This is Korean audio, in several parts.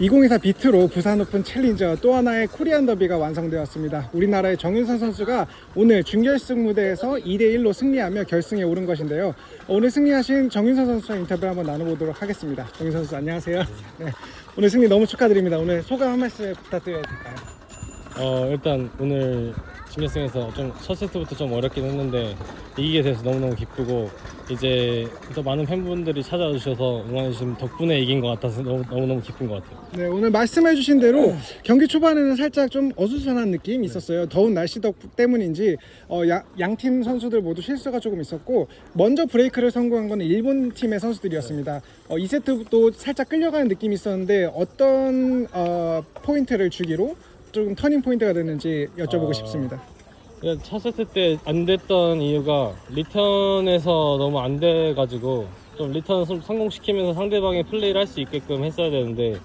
2024 비트로 부산 오픈 챌린저 또 하나의 코리안 더비가 완성되었습니다. 우리나라의 정윤선 선수가 오늘 준결승 무대에서 2대1로 승리하며 결승에 오른 것인데요. 어, 오늘 승리하신 정윤선 선수와 인터뷰를 한번 나눠보도록 하겠습니다. 정윤선 선수 안녕하세요. 네, 오늘 승리 너무 축하드립니다. 오늘 소감 한 말씀 부탁드려도 될까요? 어 일단 오늘 준결승에서 좀첫 세트부터 좀 어렵긴 했는데 이기게 돼서 너무너무 기쁘고 이제 또 많은 팬분들이 찾아와 주셔서 응원해 주신 덕분에 이긴 것 같아서 너무 너무너무 기쁜 것 같아요. 네, 오늘 말씀해 주신 대로 경기 초반에는 살짝 좀 어수선한 느낌이 있었어요. 더운 날씨 덕 때문인지 어, 양팀 선수들 모두 실수가 조금 있었고 먼저 브레이크를 성공한 건 일본 팀의 선수들이었습니다. 어, 2세트도 살짝 끌려가는 느낌이 있었는데 어떤 어, 포인트를 주기로 조금 터닝 포인트가 됐는지 여쭤보고 아, 싶습니다. 첫 세트 때안 됐던 이유가 리턴에서 너무 안 돼가지고 좀 리턴 성- 성공시키면서 상대방이 플레이를 할 수 있게끔 했어야 되는데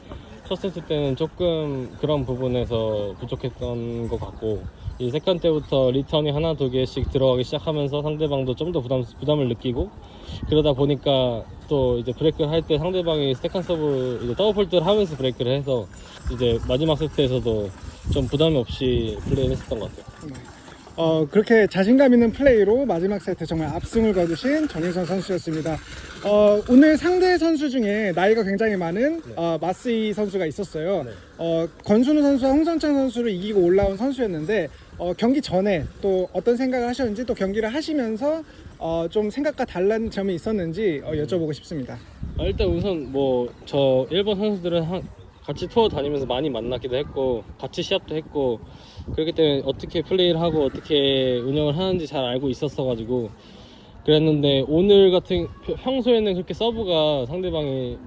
첫 세트 때는 조금 그런 부분에서 부족했던 것 같고 이 세컨 때부터 리턴이 하나 두 개씩 들어가기 시작하면서 상대방도 좀 더 부담 부담을 느끼고 그러다 보니까 또 이제 브레이크를 할 때 상대방이 세컨 서브 이제 더블 폴드를 하면서 브레이크를 해서 이제 마지막 세트에서도 좀 부담이 없이 플레이를 했었던 것 같아요. 어, 그렇게 자신감 있는 플레이로 마지막 세트 정말 압승을 거두신 정인선 선수였습니다. 어, 오늘 상대 선수 중에 나이가 굉장히 많은 어, 마스이 선수가 있었어요. 네. 어, 권순우 선수와 홍선창 선수를 이기고 올라온 선수였는데 어, 경기 전에 또 어떤 생각을 하셨는지 또 경기를 하시면서 어, 좀 생각과 다른 점이 있었는지 어, 여쭤보고 싶습니다. 아, 일단 우선 뭐 저 일본 선수들은 한- 같이 투어 다니면서 많이 만나기도 했고 같이 시합도 했고 그렇기 때문에 어떻게 플레이를 하고 어떻게 운영을 하는지 잘 알고 있었어 가지고 그랬는데 오늘 같은 평소에는 그렇게 서브가 상대방이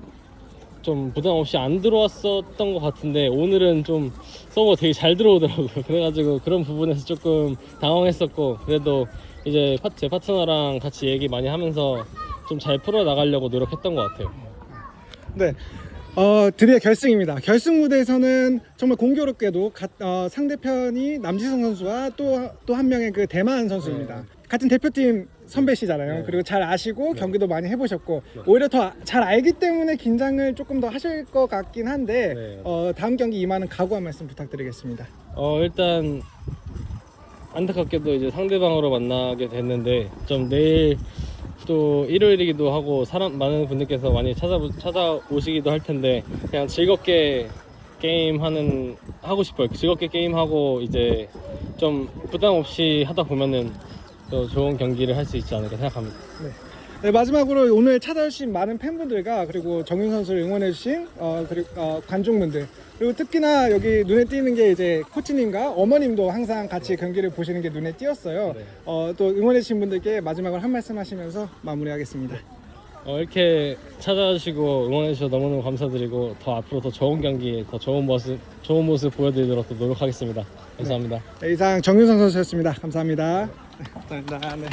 좀 부담 없이 안 들어왔었던 것 같은데 오늘은 좀 서브가 되게 잘 들어오더라고요 그래가지고 그런 부분에서 조금 당황했었고 그래도 이제 파- 제 파트너랑 같이 얘기 많이 하면서 좀 잘 풀어 나가려고 노력했던 것 같아요. 네. 어, 드디어 결승입니다. 결승 무대에서는 정말 공교롭게도 가- 어, 상대편이 남지성 선수와 또 또 한 명의 그 대만 선수입니다. 같은 대표팀 선배시잖아요. 네. 그리고 잘 아시고 경기도 많이 해보셨고 오히려 더 잘 알기 때문에 긴장을 조금 더 하실 것 같긴 한데 네. 어, 다음 경기 임하는 각오 한 말씀 부탁드리겠습니다. 어 일단 안타깝게도 이제 상대방으로 만나게 됐는데 좀 내일 또 일요일이기도 하고 사람 많은 분들께서 많이 찾아 찾아오시기도 할 텐데 그냥 즐겁게 게임 하는 하고 싶어요. 즐겁게 게임 하고 이제 좀 부담 없이 하다 보면은 또 좋은 경기를 할 수 있지 않을까 생각합니다. 네, 마지막으로 오늘 찾아주신 많은 팬분들과 그리고 정윤 선수를 응원해주신 어, 그리고 어, 관중분들 그리고 특히나 여기 눈에 띄는 게 이제 코치님과 어머님도 항상 같이 경기를 보시는 게 눈에 띄었어요. 네. 어, 또 응원해주신 분들께 마지막으로 한 말씀 하시면서 마무리하겠습니다. 어, 이렇게 찾아주시고 응원해주셔서 너무너무 감사드리고 더 앞으로 더 좋은 경기, 더 좋은 모습, 좋은 모습 보여드리도록 또 노력하겠습니다. 감사합니다. 네, 이상 정윤선 선수였습니다. 감사합니다. 네, 감사합니다. 네.